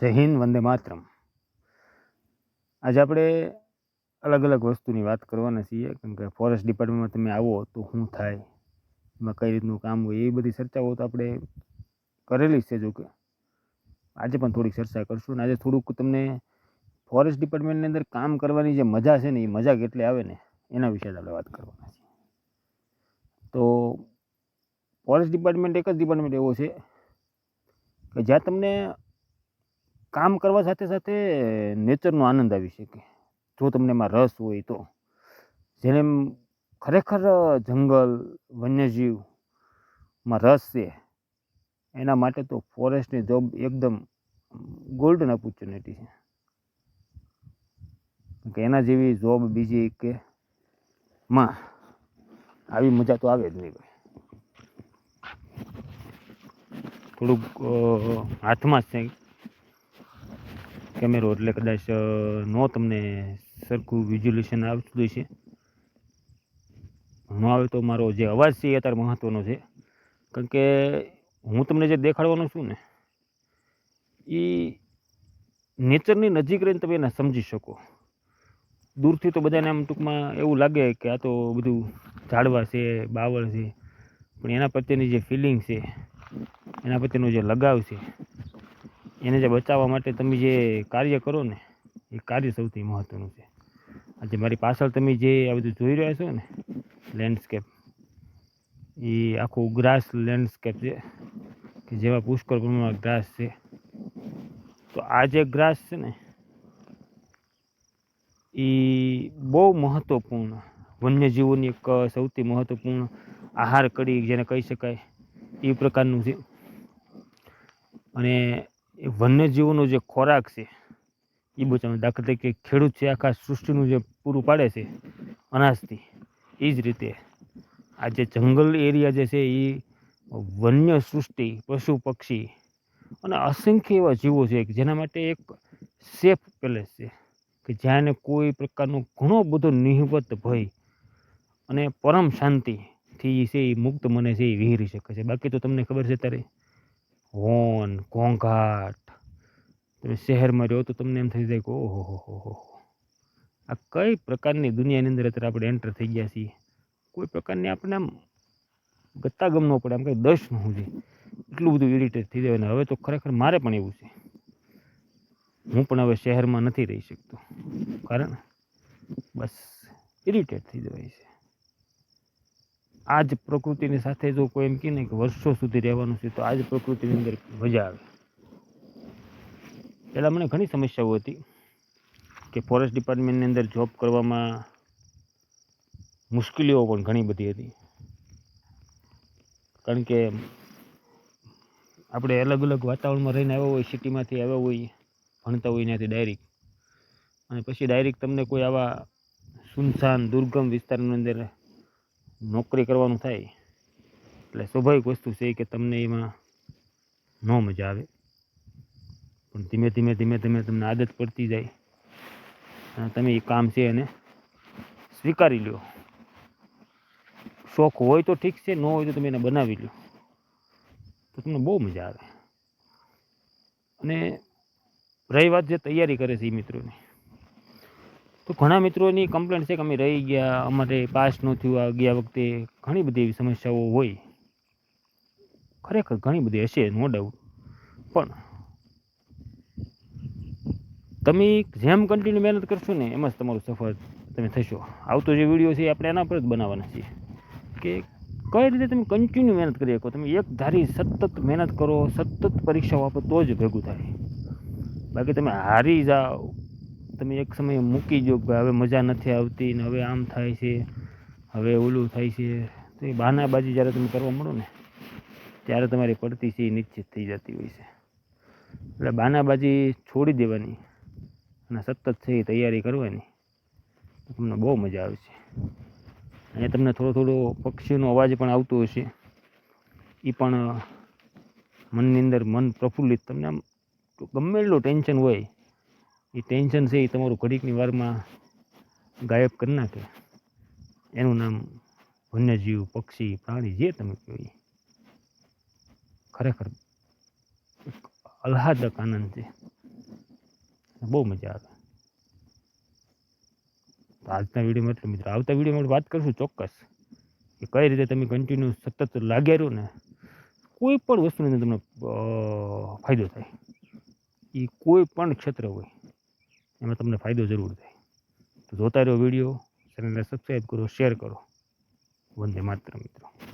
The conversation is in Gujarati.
જય હિન્દ, વંદે માતરમ. આજે આપણે અલગ અલગ વસ્તુની વાત કરવાના છીએ. કેમ કે ફોરેસ્ટ ડિપાર્ટમેન્ટમાં તમે આવો તો શું થાય, એમાં કઈ રીતનું કામ હોય એ બધી ચર્ચાઓ તો આપણે કરેલી છે જો કે આજે પણ થોડીક ચર્ચા કરશું ને આજે થોડુંક તમને ફોરેસ્ટ ડિપાર્ટમેન્ટની અંદર કામ કરવાની જે મજા છે ને, એ મજા કેટલી આવે ને, એના વિશે જ આપણે વાત કરવાના છીએ. તો ફોરેસ્ટ ડિપાર્ટમેન્ટ એક જ ડિપાર્ટમેન્ટ એવો છે કે જ્યાં તમને કામ કરવા સાથે સાથે નેચરનો આનંદ આવી શકે. જો તમને એમાં રસ હોય તો. જેને ખરેખર જંગલ વન્યજીવમાં રસ છે, એના માટે તો ફોરેસ્ટની જોબ એકદમ ગોલ્ડન ઓપોર્ચ્યુનિટી છે. કે એના જેવી જોબ બીજી કે માં, આવી મજા તો આવે જ નહીં ભાઈ. થોડુંક હાથમાં જ છે. કેમેરો એટલે કદાચ નો તમને સરખું વિઝ્યુલેશન આવતું છે. ન આવે તો મારો જે અવાજ છે એ અત્યારે મહત્ત્વનો છે. કારણ કે હું તમને જે દેખાડવાનો છું ને એ નેચરની નજીક રહીને તમે એને સમજી શકો. દૂરથી તો બધાને આમ ટૂંકમાં એવું લાગે કે આ તો બધું ઝાડવા છે, બાવળ છે. પણ એના પ્રત્યેની જે ફિલિંગ છે, એના પ્રત્યેનો જે લગાવ છે એને જે બચાવવા માટે તમે જે કાર્ય કરો ને, એ કાર્ય સૌથી મહત્ત્વનું છે. આજે મારી પાછળ તમે જે આ બધું જોઈ રહ્યા છો ને લેન્ડસ્કેપ એ આખું ગ્રાસ લેન્ડસ્કેપ છે, કે જેમાં પુષ્કળ પ્રમાણમાં ગ્રાસ છે. તો આ જે ગ્રાસ છે ને, એ બહુ મહત્ત્વપૂર્ણ વન્યજીવોની એક સૌથી મહત્ત્વપૂર્ણ આહાર કડી, જેને કહી શકાય, એ પ્રકારનું છે. અને એ વન્યજીવોનો જે ખોરાક છે એ બચાવવાનો દાખલા તરીકે ખેડૂત છે, આખા સૃષ્ટિનું જે પૂરું પાડે છે, અનાજથી. એ જ રીતે આ જે જંગલ એરિયા જે છે એ વન્ય સૃષ્ટિ, પશુ પક્ષી અને અસંખ્ય એવા જીવો છે જેના માટે એક સેફ પેલેસ છે, કે જ્યાં કોઈ પ્રકારનો ઘણો બધો નિહવત ભય અને પરમ શાંતિથી છે એ મુક્ત મને છે એ વિહરી શકે છે. બાકી તો તમને ખબર છે ત્યારે હોર્ન ઘોંઘાટ તમે શહેરમાં રહો તો તમને એમ થઈ જાય કે ઓહો, હો હો હો આ કઈ પ્રકારની દુનિયાની અંદર અત્યારે આપણે એન્ટર થઈ ગયા છીએ? કોઈ પ્રકારની આપણે આમ ગત્તાગમ ન પડે, આમ કંઈ દસ ન સુધી એટલું બધું ઇરિટેટ થઈ જાય. અને હવે તો ખરેખર મારે પણ એવું છે. હું પણ હવે શહેરમાં નથી રહી શકતો. કારણ બસ ઇરિટેટ થઈ જવાય છે. આ જ પ્રકૃતિની સાથે જો કોઈ એમ કહે કે વર્ષો સુધી રહેવાનું છે, તો આ જ પ્રકૃતિની અંદર મજા આવે. પહેલાં મને ઘણી સમસ્યાઓ હતી કે ફોરેસ્ટ ડિપાર્ટમેન્ટની અંદર જોબ કરવામાં મુશ્કેલીઓ પણ ઘણી બધી હતી. કારણ કે આપણે અલગ અલગ વાતાવરણમાં રહીને આવ્યા હોય, સિટીમાંથી આવ્યા હોય, ભણતા હોય ત્યાંથી ડાયરેક્ટ અને પછી ડાયરેક્ટ તમને કોઈ આવા સુનસાન, દુર્ગમ વિસ્તારની અંદર નોકરી કરવાનું થાય, એટલે સ્વાભાવિક વસ્તુ છે કે તમને એમાં ન મજા આવે. પણ ધીમે ધીમે ધીમે ધીમે તમને આદત પડતી જાય. અને તમે એ કામ છે એને સ્વીકારી લ્યો. શોખ હોય તો ઠીક છે, ન હોય તો તમે એને બનાવી લો તો તમને બહુ મજા આવે. અને રહી વાત જે તૈયારી કરે છે એ મિત્રોની. તો ઘણા મિત્રોની કમ્પ્લેન્ટ છે કે અમે રહી ગયા, અમારે પાસ ન થયું ગયા વખતે. ઘણી બધી એવી સમસ્યાઓ હોય. ખરેખર ઘણી બધી હશે નો ડાઉટ પણ તમે જેમ કન્ટિન્યુ મહેનત કરશો ને, એમ જ તમારું સફળ તમે થશો. આવતો જે વીડિયો છે આપણે એના પર જ બનાવવાના છીએ. કે કઈ રીતે તમે કન્ટિન્યુ મહેનત કરી શકો? તમે એક ધારી સતત મહેનત કરો, સતત પરીક્ષાઓ આપો, તો જ ભેગું થાય. બાકી તમે હારી જાઓ. તમે એક સમયે મૂકી દો કે હવે મજા નથી આવતી ને હવે આમ થાય છે, હવે ઓલું થાય છે. તો એ બહાનાબાજી જ્યારે તમે કરવા મળો ને, ત્યારે તમારી પડતી છે એ નિશ્ચિત થઈ જતી હોય છે. એટલે બહાનાબાજી છોડી દેવાની અને સતત છે એ તૈયારી કરવાની તમને બહુ મજા આવશે અને તમને થોડો થોડો પક્ષીઓનો અવાજ પણ આવતો હશે. એ પણ મનની અંદર મન પ્રફુલ્લિત, તમને આમ ગમે એટલું ટેન્શન હોય એ ટેન્શન છે એ તમારું ઘડીકની વારમાં ગાયબ કરી નાખે. એનું નામ વન્યજીવ, પક્ષી, પ્રાણી જે તમે કહો એ ખરેખર એક આહ્લાદક આનંદ છે. બહુ મજા આવે. તો આજના વિડીયોમાં એટલે મિત્રો આવતા વિડીયોમાં વાત કરશું ચોક્કસ કે કઈ રીતે તમે કન્ટિન્યુ સતત લાગ્યા રહો ને કોઈ પણ વસ્તુની તમને ફાયદો થાય. એ કોઈ પણ ક્ષેત્ર હોય. એમાં તમને ફાયદો જરૂર થાય. તો જોતા રહ્યો વીડિયો, ચેનલને સબસ્ક્રાઈબ કરો શેર કરો. વંદે માત્ર મિત્રો.